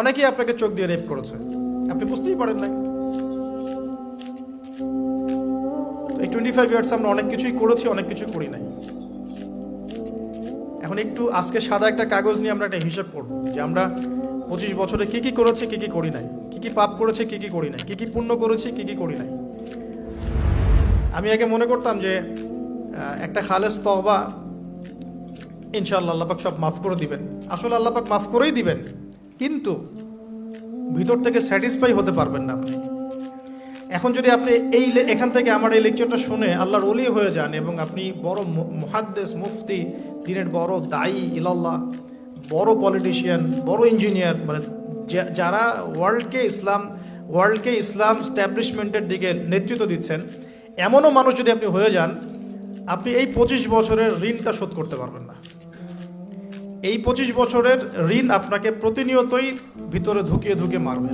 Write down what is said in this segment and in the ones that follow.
অনেকেই আপনাকে চোখ দিয়ে রেপ করেছে। আপনি বুঝতেই পারেন নাই। এই টোয়েন্টি ফাইভ ইয়ার্স আমরা অনেক কিছুই করেছি, অনেক কিছু করি নাই। এখন একটু আজকে সাদা একটা কাগজ নিয়ে আমরা একটা হিসাব করব যে আমরা পঁচিশ বছরে কি কি করেছি, কি কি করি নাই। কি কি পাপ করেছি, কি কি করি নাই। কি কি পুণ্য করেছি, কি কি করি নাই। আমি আগে মনে করতাম যে একটা খালেস তহবা ইনশাআল্লাহ আল্লাপাক সব মাফ করে দিবেন। আসলে আল্লাপাক মাফ করেই দিবেন। কিন্তু ভিতর থেকে স্যাটিসফাই হতে পারবেন না আপনি। এখন যদি আপনি এই এখান থেকে আমার এই লেকচারটা শুনে আল্লাহর অলি হয়ে যান এবং আপনি বড় মহাদ্দেশ মুফতি, দিনের বড় দায়ী, ইলাল্লাহ, বড় পলিটিশিয়ান বড় ইঞ্জিনিয়ার মানে যারা ওয়ার্ল্ডকে ইসলাম ওয়ার্ল্ডকে ইসলাম স্ট্যাবলিশমেন্টের দিকে নেতৃত্ব দিচ্ছেন, এমনও মানুষ যদি আপনি হয়ে যান, আপনি এই পঁচিশ বছরের ঋণটা শোধ করতে পারবেন না। এই পঁচিশ বছরের ঋণ আপনাকে প্রতিনিয়তই ভিতরে ঢুকিয়ে ঢুকিয়ে মারবে।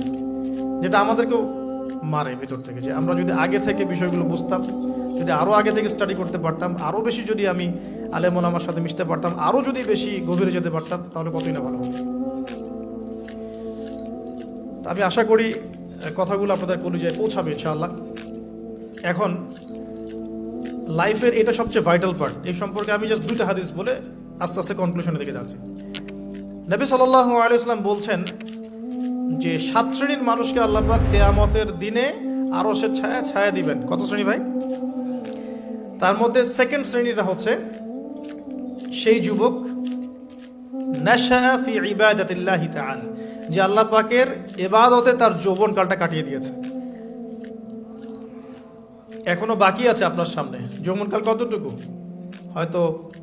যেটা আমাদেরকেও মারে ভিতর থেকে যে আমরা যদি আগে থেকে বিষয়গুলো বুঝতাম, যদি আরও আগে থেকে স্টাডি করতে পারতাম আরও বেশি যদি আমি আলেমন আমার সাথে মিশতে পারতাম আরও যদি বেশি গভীরে যেতে পারতাম, তাহলে কতই না ভালো হতো। আমি আশা করি কথাগুলো আপনাদের কলিজায় পৌঁছাবে ইনশাআল্লাহ। এখন লাইফের এটা সবচেয়ে ভাইটাল পার্ট এই সম্পর্কে আমি জাস্ট দুইটা হাদিস বলে আস্তে আস্তে কনক্লুশনের দিকে যাচ্ছি। নবী সাল্লাহ আলাইসলাম বলছেন যে, সাত শ্রেণির মানুষকে আল্লাহবাক কেয়ামতের দিনে আরও সে ছায়া ছায়া দিবেন। কত শ্রেণি ভাই? তার মধ্যে সেকেন্ড শ্রেণীটা হচ্ছে, সেই যুবক ফি যে আল্লাহ পাকের ইবাদতে তার যৌবনকালটা কাটিয়ে দিয়েছে। এখনও বাকি আছে আপনার সামনে। যৌবনকাল কতটুকু? হয়তো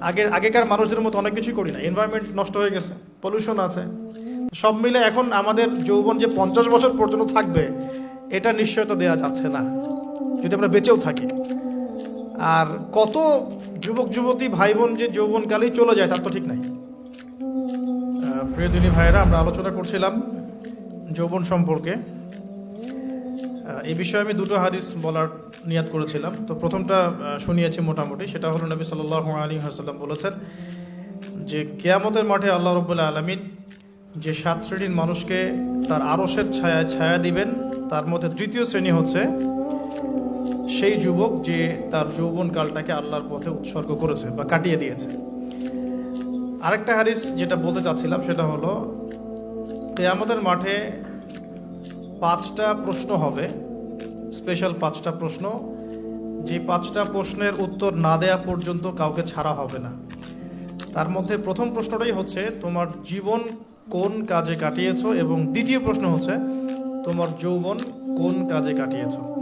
আগের আগেকার মানুষদের মতো অনেক কিছুই করি না। এনভায়রনমেন্ট নষ্ট হয়ে গেছে পলিউশন আছে। সব মিলে এখন আমাদের যৌবন যে পঞ্চাশ বছর পর্যন্ত থাকবে এটা নিশ্চয়তা দেওয়া যাচ্ছে না যদি আমরা বেঁচেও থাকি। আর কত যুবক যুবতী ভাই বোন যে যৌবনকালেই চলে যায় তার তো ঠিক নাই। আহ, প্রিয় দিনী ভাইয়েরা আমরা আলোচনা করছিলাম যৌবন সম্পর্কে। এই বিষয়ে আমি দুটো হাদিস বলার নিয়াত করেছিলাম। তো প্রথমটা শুনিয়েছি মোটামুটি। সেটা হলো নবী সাল্লাহ আলী হাসাল্লাম বলেছেন যে, কেয়ামতের মাঠে আল্লাহ রবুল্লা আলমিন যে সাত শ্রেণির মানুষকে তার আরসের ছায়া ছায়া দিবেন, তার মধ্যে তৃতীয় শ্রেণি হচ্ছে সেই যুবক যে তার যৌবন কালটাকে আল্লাহর পথে উৎসর্গ করেছে বা কাটিয়ে দিয়েছে। আরেকটা হারিস যেটা বলতে চাচ্ছিলাম সেটা হলো, কেয়ামতের মাঠে পাঁচটা প্রশ্ন হবে। স্পেশাল পাঁচটা প্রশ্ন। যে পাঁচটা প্রশ্নের উত্তর না দেয়া পর্যন্ত কাউকে ছাড়া হবে না। তার মধ্যে প্রথম প্রশ্নটাই হচ্ছে, তোমার জীবন কোন কাজে কাটিয়েছ? এবং দ্বিতীয় প্রশ্ন হচ্ছে, তোমার যৌবন কোন কাজে কাটিয়েছো?